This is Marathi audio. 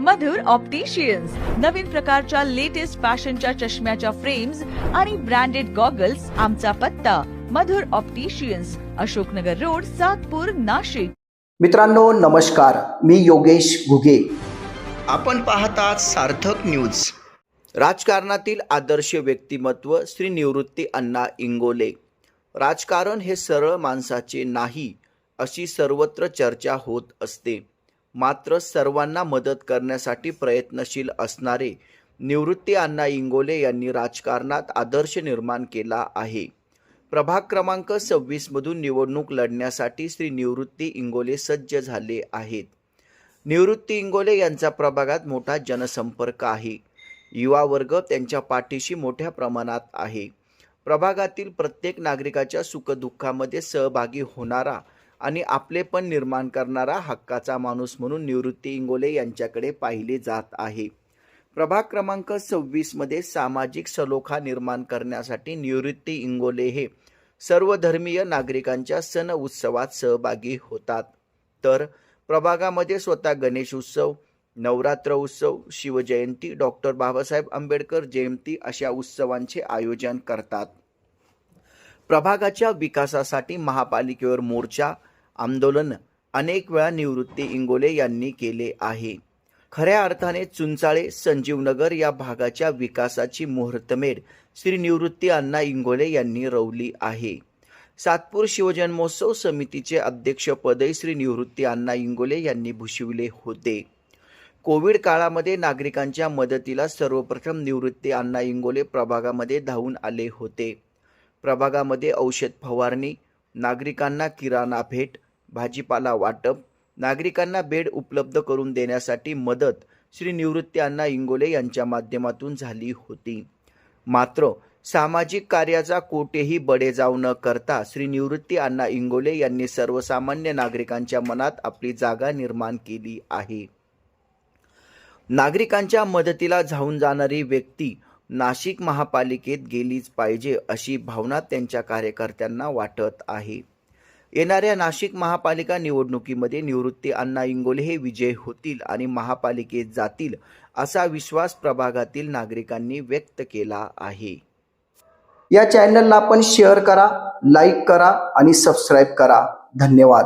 मधुर ऑप्टिशियन्स नवीन प्रकारच्या लेटेस्ट फॅशनच्या चष्म्याच्या फ्रेम्स आणि ब्रँडेड गॉगल्स आमचा पत्ता. Madhur opticians Ashoknagar road Satpur Nashik. मित्रांनो नमस्कार. मी योगेश घुगे. आपण पाहतात सार्थक न्यूज राजकारणातील आदर्श व्यक्तिमत्व श्री निवृत्ती अण्णा इंगोले. राजकारण हे सरळ माणसाचे नाही अशी सर्वत्र चर्चा होत असते. मात्र सर्वांना मदत करण्यासाठी प्रयत्नशील असणारे निवृत्ती अण्णा इंगोले यांनी राजकारणात आदर्श निर्माण केला आहे. प्रभाग क्रमांक सव्वीसमधून निवडणूक लढण्यासाठी श्री निवृत्ती इंगोले सज्ज झाले आहेत. निवृत्ती इंगोले यांचा प्रभागात मोठा जनसंपर्क आहे. युवा वर्ग त्यांच्या पाठीशी मोठ्या प्रमाणात आहे. प्रभागातील प्रत्येक नागरिकाच्या सुखदुःखामध्ये सहभागी होणारा आणि आपले पण निर्माण करणारा हक्काचा माणूस म्हणून निवृत्ती इंगोले यांच्याकडे पाहिले जात आहे. प्रभाग क्रमांक सव्वीसमध्ये सामाजिक सलोखा निर्माण करण्यासाठी निवृत्ती इंगोले हे सर्वधर्मीय नागरिकांच्या सण उत्सवात सहभागी होतात. तर प्रभागामध्ये स्वतः गणेश उत्सव नवरात्र उत्सव शिवजयंती डॉक्टर बाबासाहेब आंबेडकर जयंती अशा उत्सवांचे आयोजन करतात. प्रभागाच्या विकासासाठी महापालिकेवर मोर्चा आंदोलन अनेक वेळा निवृत्ती इंगोले यांनी केले आहे. खऱ्या अर्थाने चुंचाळे संजीवनगर या भागाच्या विकासाची मुहूर्तमेढ श्री निवृत्ती अण्णा इंगोले यांनी रवली आहे. सातपूर शिवजन्मोत्सव समितीचे अध्यक्षपदही श्री निवृत्ती अण्णा इंगोले यांनी भूषविले होते. कोविड काळामध्ये नागरिकांच्या मदतीला सर्वप्रथम निवृत्ती अण्णा इंगोले प्रभागामध्ये धावून आले होते. प्रभागामध्ये औषध फवारणी नागरिकांना किराणा भेट भाजीपाला वाटप नागरिकांना बेड उपलब्ध करून देण्यासाठी मदत श्री निवृत्ती अण्णा इंगोले यांच्या माध्यमातून झाली होती. मात्र सामाजिक कार्याचा कोठेही बडेजाव न करता श्री निवृत्ती अण्णा इंगोले यांनी सर्वसामान्य नागरिकांच्या मनात आपली जागा निर्माण केली आहे. नागरिकांच्या मदतीला धावून जाणारी व्यक्ती नाशिक महापालिकेत गेलीच पाहिजे अशी भावना त्यांच्या कार्यकर्त्यांना वाटत आहे. येणाऱ्या नाशिक महापालिका निवडणुकीमध्ये निवृत्ती अण्णा इंगोले हे विजय होतील आणि महापालिकेत जातील असा विश्वास प्रभागातील नागरिकांनी व्यक्त केला आहे. या चॅनलला आपण शेअर करा लाईक करा आणि सबस्क्राईब करा. धन्यवाद.